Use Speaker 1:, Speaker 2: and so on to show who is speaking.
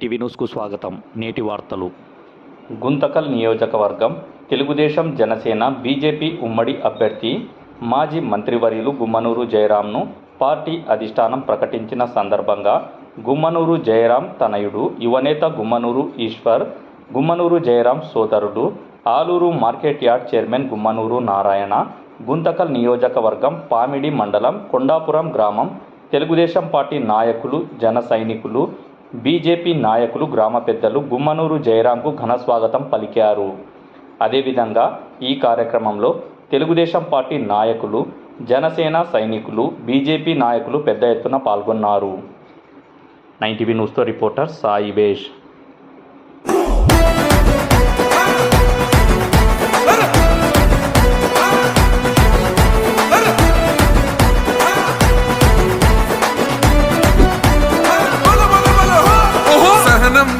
Speaker 1: TV న్యూస్కు స్వాగతం. నేటి వార్తలు.
Speaker 2: గుంతకల్ నియోజకవర్గం తెలుగుదేశం జనసేన బీజేపీ ఉమ్మడి అభ్యర్థి మాజీ మంత్రివర్యులు గుమ్మనూరు జయరాంను పార్టీ అధిష్టానం ప్రకటించిన సందర్భంగా గుమ్మనూరు జయరాం తనయుడు యువనేత గుమ్మనూరు ఈశ్వర్ గుమ్మనూరు జయరాం సోదరుడు Alur market yard chairman Gummanur Narayana Guntakal నియోజకవర్గం పామిడి మండలం కొండాపురం గ్రామం తెలుగుదేశం పార్టీ నాయకులు జన సైనికులు బీజేపీ నాయకులు గ్రామ పెద్దలు గుమ్మనూరు జయరాంకు ఘన స్వాగతం పలికారు. అదేవిధంగా ఈ కార్యక్రమంలో తెలుగుదేశం పార్టీ నాయకులు జనసేన సైనికులు బీజేపీ నాయకులు పెద్ద ఎత్తున పాల్గొన్నారు. నైన్టీవీ న్యూస్తో రిపోర్టర్
Speaker 3: సాయిబేష్